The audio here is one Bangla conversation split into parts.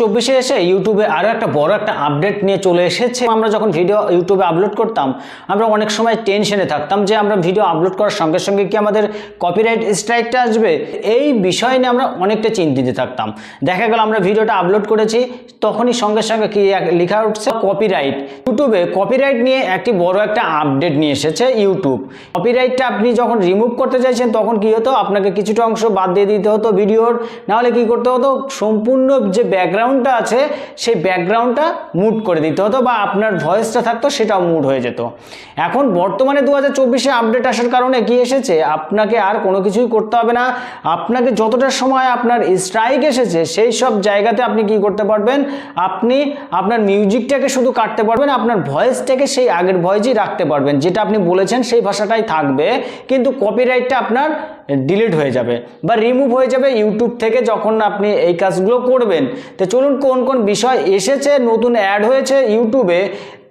চব্বিশে এসে ইউটিউবে আরও একটা বড় একটা আপডেট নিয়ে চলে এসেছে। আমরা যখন ভিডিও ইউটিউবে আপলোড করতাম, আমরা অনেক সময় টেনশনে থাকতাম যে আমরা ভিডিও আপলোড করার সঙ্গে সঙ্গে কি আমাদের কপিরাইট স্ট্রাইকটা আসবে? এই বিষয় নিয়ে আমরা অনেকটা চিন্তিত থাকতাম। দেখা গেল আমরা ভিডিওটা আপলোড করেছি, তখনই সঙ্গে সঙ্গে কি লেখা উঠছে কপিরাইট ইউটিউবে কপিরাইট নিয়ে একটি বড় একটা আপডেট নিয়ে এসেছে ইউটিউব কপিরাইটটা আপনি যখন রিমুভ করতে চাইছেন, তখন কি হতো? আপনাকে কিছুটা অংশ বাদ দিয়ে দিতে হতো ভিডিওর নাহলে কি করতে হতো? সম্পূর্ণ যে ব্যাকগ্রাউন্ডটা আছে, সেই ব্যাকগ্রাউন্ডটা মুড করে দিতে হতো বা আপনার ভয়েসটা থাকতো সেটাও মুড হয়ে যেত। এখন বর্তমানে দু হাজার চব্বিশে আপডেট আসার কারণে কি এসেছে? আপনাকে আর কোনো কিছুই করতে হবে না। আপনাকে যতটা সময় আপনার স্ট্রাইক এসেছে, সেই সব জায়গাতে আপনি কি করতে পারবেন? আপনি আপনার মিউজিকটাকে শুধু কাটতে পারবেন, আপনার ভয়েসটাকে সেই আগের ভয়েসই রাখতে পারবেন। যেটা আপনি বলেছেন সেই ভাষাটাই থাকবে, কিন্তু কপিরাইটটা আপনার ডিলিট হয়ে যাবে বা রিমুভ হয়ে যাবে ইউটিউব থেকে যখন আপনি এই কাজগুলো করবেন। তো চলুন কোন কোন বিষয় এসেছে, নতুন অ্যাড হয়েছে ইউটিউবে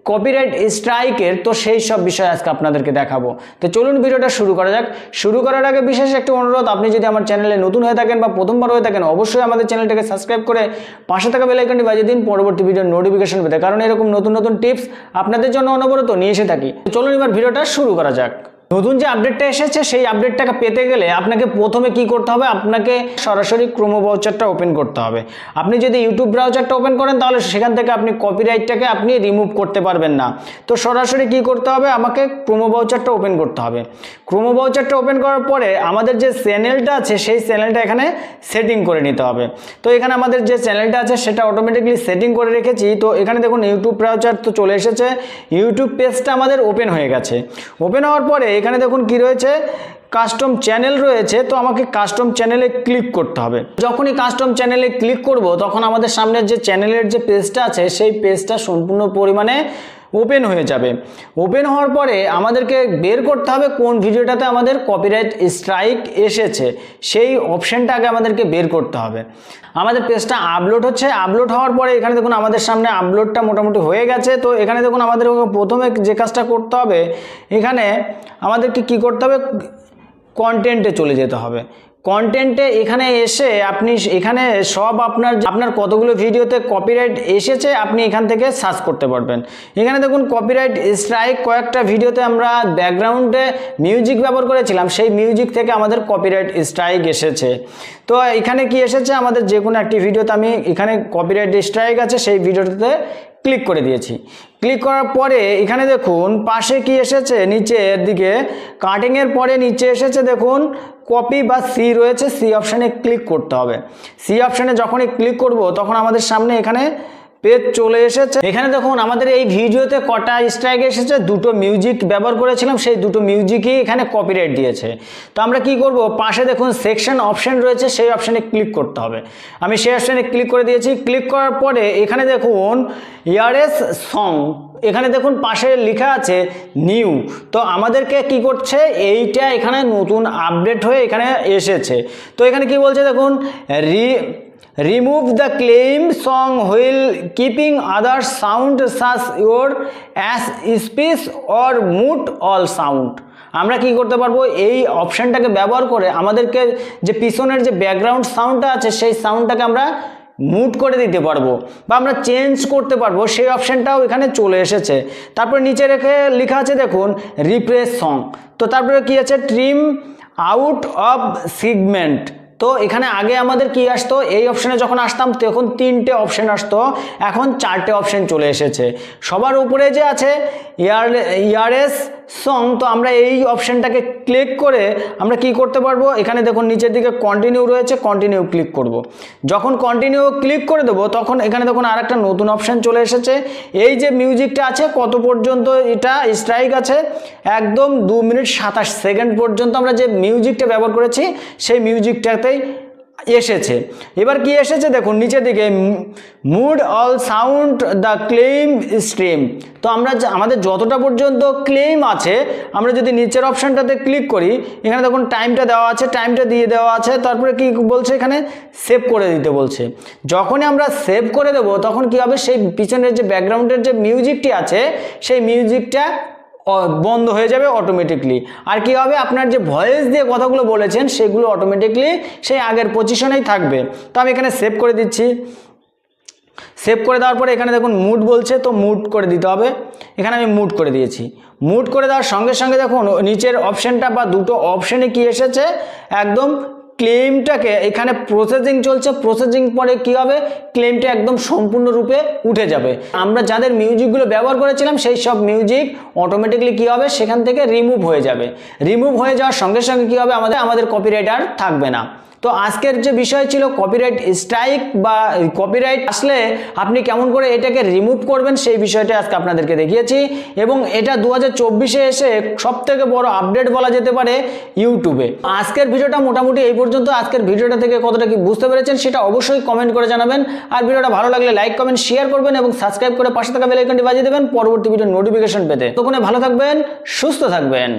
কপিরাইট স্ট্রাইকের তো সেই সব বিষয় আজকে আপনাদেরকে দেখাবো। তো চলুন ভিডিওটা শুরু করা যাক। শুরু করার আগে বিশেষ একটি অনুরোধ, আপনি যদি আমার চ্যানেলে নতুন হয়ে থাকেন বা প্রথমবার হয়ে থাকেন, অবশ্যই আমাদের চ্যানেলটাকে সাবস্ক্রাইব করে পাশে থাকা বেলাইকনটি বাজিয়ে দিন, পরবর্তী ভিডিওর নোটিফিকেশন পেতে। কারণ এরকম নতুন নতুন টিপস আপনাদের জন্য অনবরত নিয়ে এসে থাকি। চলুন এবার ভিডিওটা শুরু করা যাক। নতুন যে আপডেটটা এসেছে, সেই আপডেটটাকে পেতে গেলে আপনাকে প্রথমে কি করতে হবে? আপনাকে সরাসরি ক্রোমো ব্রাউজারটা ওপেন করতে হবে। আপনি যদি ইউটিউব ব্রাউজারটা ওপেন করেন, তাহলে সেখান থেকে আপনি কপিরাইটটাকে আপনি রিমুভ করতে পারবেন না। তো সরাসরি কি করতে হবে? আমাকে ক্রোমো ব্রাউজারটা ওপেন করতে হবে। ক্রোমো ব্রাউজারটা ওপেন করার পরে আমাদের যে চ্যানেলটা আছে, সেই চ্যানেলটা এখানে সেটিং করে নিতে হবে। তো এখানে আমাদের যে চ্যানেলটা আছে, সেটা অটোমেটিকলি সেটিং করে রেখেছি। তো এখানে দেখুন ইউটিউব ব্রাউজার তো চলে এসেছে। ইউটিউব পেজটা আমাদের ওপেন হয়ে গেছে। ওপেন হওয়ার পরে এখানে দেখুন কি রয়েছে? কাস্টম চ্যানেল রয়েছে, তো আমাকে কাস্টম চ্যানেলে ক্লিক করতে হবে। যখনই কাস্টম চ্যানেলে ক্লিক করব, তখন আমাদের সামনে যে চ্যানেলের যে পেজটা আছে, সেই পেজটা সম্পূর্ণ পরিমাণে ওপেন হয়ে যাবে। ওপেন হওয়ার পরে আমাদেরকে বের করতে হবে কোন ভিডিওটাতে আমাদের কপিরাইট স্ট্রাইক এসেছে। সেই অপশানটা আগে আমাদেরকে বের করতে হবে। আমাদের পেজটা আপলোড হচ্ছে। আপলোড হওয়ার পরে এখানে দেখুন আমাদের সামনে আপলোডটা মোটামুটি হয়ে গেছে। তো এখানে দেখুন আমাদের প্রথমে যে কাজটা করতে হবে, এখানে আমাদেরকে কি করতে হবে? কন্টেন্টে চলে যেতে হবে। কন্টেন্টে এখানে এসে আপনি এখানে সব আপনার আপনার কতগুলো ভিডিওতে কপিরাইট এসেছে আপনি এখান থেকে সার্চ করতে পারবেন। এখানে দেখুন কপিরাইট স্ট্রাইক কয়েকটা ভিডিওতে আমরা ব্যাকগ্রাউন্ডে মিউজিক ব্যবহার করেছিলাম, সেই মিউজিক থেকে আমাদের কপিরাইট স্ট্রাইক এসেছে। তো এখানে কি এসেছে? আমাদের যে কোনো একটি ভিডিওতে আমি এখানে কপিরাইট স্ট্রাইক আছে, সেই ভিডিওটাতে ক্লিক করে দিয়েছি। ক্লিক করার পরে এখানে দেখুন, পাশে কি এসেছে? নিচের দিকে কাটিংয়ের পরে নিচে এসেছে দেখুন কপি বা সি রয়েছে সি অপশানে ক্লিক করতে হবে। সি অপশানে যখনই ক্লিক করব, তখন আমাদের সামনে এখানে পেজ চলে এসেছে। এখানে দেখুন, আমাদের এই ভিডিওতে কটা স্ট্রাইক এসেছে, দুটো মিউজিক ব্যবহার করেছিলাম, সেই দুটো মিউজিকই এখানে কপিরাইট দিয়েছে। তো আমরা কি করব, পাশে দেখুন সেকশন অপশন রয়েছে, সেই অপশানে ক্লিক করতে হবে। আমি সেই অপশানে ক্লিক করে দিয়েছি ক্লিক করার পরে এখানে দেখুন ইয়ারএস সং এখানে দেখুন পাশে লেখা আছে নিউ তো আমাদেরকে কি করছে, এইটা এখানে নতুন আপডেট হয়ে এখানে এসেছে। তো এখানে কি বলছে দেখুন re remove the claim song while keeping other sound such your as speech or mute all sound আমরা কি করতে পারব? এই অপশানটাকে ব্যবহার করে আমাদেরকে যে পিছনের যে ব্যাকগ্রাউন্ড সাউন্ডটা আছে, সেই সাউন্ডটাকে আমরা মুট করে দিতে পারব বা আমরা চেঞ্জ করতে পারব। সেই অপশানটাও এখানে চলে এসেছে। তারপরে নিচে রেখে লেখা আছে, দেখুন রিপ্রেস সং তো তারপরে কি আছে? ট্রিম আউট অফ সিগমেন্ট তো এখানে আগে আমাদের কি আসতো? এই অপশানে যখন আসতাম, তখন তিনটে অপশান আসতো। এখন চারটে অপশান চলে এসেছে। সবার উপরে যে আছে ইয়ার ইয়ারএস সং, তো আমরা এই অপশানটাকে ক্লিক করে আমরা কি করতে পারব? এখানে দেখুন, নিচের দিকে কন্টিনিউ রয়েছে কন্টিনিউ ক্লিক করব। যখন কন্টিনিউ ক্লিক করে দেবো, তখন এখানে দেখুন আর একটা নতুন অপশান চলে এসেছে। এই যে মিউজিকটা আছে, কত পর্যন্ত এটা স্ট্রাইক আছে? একদম দু মিনিট সাতাশ সেকেন্ড পর্যন্ত আমরা যে মিউজিকটা ব্যবহার করেছি, সেই মিউজিকটাতেই এসেছে। এবার কি এসেছে দেখুন, নিচের দিকে mute all sound the claim stream তো আমরা আমাদের যতটা পর্যন্ত ক্লেম আছে, আমরা যদি নিচের অপশানটাতে ক্লিক করি, এখানে দেখুন টাইমটা দেওয়া আছে টাইমটা দিয়ে দেওয়া আছে, তারপরে কি বলছে এখানে? সেভ করে দিতে বলছে। যখনই আমরা সেভ করে দেব, তখন কি হবে? সেই পিছনের যে ব্যাকগ্রাউন্ডের যে মিউজিকটি আছে, সেই মিউজিকটা বন্ধ হয়ে যাবে অটোমেটিকলি আর কি হবে? আপনার যে ভয়েস দিয়ে কথাগুলো বলেছেন, সেগুলো অটোমেটিকলি সেই আগের পজিশনেই থাকবে। তো আমি এখানে সেভ করে দিচ্ছি। সেভ করে দেওয়ার পরে এখানে দেখুন মুড বলছে, তো মুড করে দিতে হবে। এখানে আমি মুড করে দিয়েছি। মুড করে দেওয়ার সঙ্গে সঙ্গে দেখুন, নিচের অপশানটা বা দুটো অপশানে কি এসেছে? একদম ক্লেমটাকে এখানে প্রসেসিং চলছে প্রসেসিং পরে কি হবে? ক্লেমটা একদম সম্পূর্ণরূপে উঠে যাবে। আমরা যাদের মিউজিকগুলো ব্যবহার করেছিলাম, সেই সব মিউজিক অটোমেটিকলি কি হবে? সেখান থেকে রিমুভ হয়ে যাবে। রিমুভ হয়ে যাওয়ার সঙ্গে সঙ্গে কি হবে? আমাদের আমাদের কপিরাইট আর থাকবে না। তো আজকের যে বিষয় ছিল কপিরাইট স্ট্রাইক বা কপিরাইট আসলে আপনি কেমন করে এটাকে রিমুভ করবেন সেই বিষয়টা আজকে আপনাদেরকে দেখিয়েছি এবং এটা দু হাজার এসে সব থেকে বড় আপডেট বলা যেতে পারে ইউটিউবে। আজকের ভিডিওটা মোটামুটি এই পর্যন্ত। আজকের ভিডিওটা থেকে কতটা কি বুঝতে পেরেছেন সেটা অবশ্যই কমেন্ট করে জানাবেন। আর ভিডিওটা ভালো লাগলে লাইক কমেন্ট শেয়ার করবেন এবং সাবস্ক্রাইব করে পাশে থাকা বেল আইকনটি বাজিয়ে দেবেন। পরবর্তী ভিডিও নোটিফিকেশন পেতে। তখন ভালো থাকবেন, সুস্থ থাকবেন।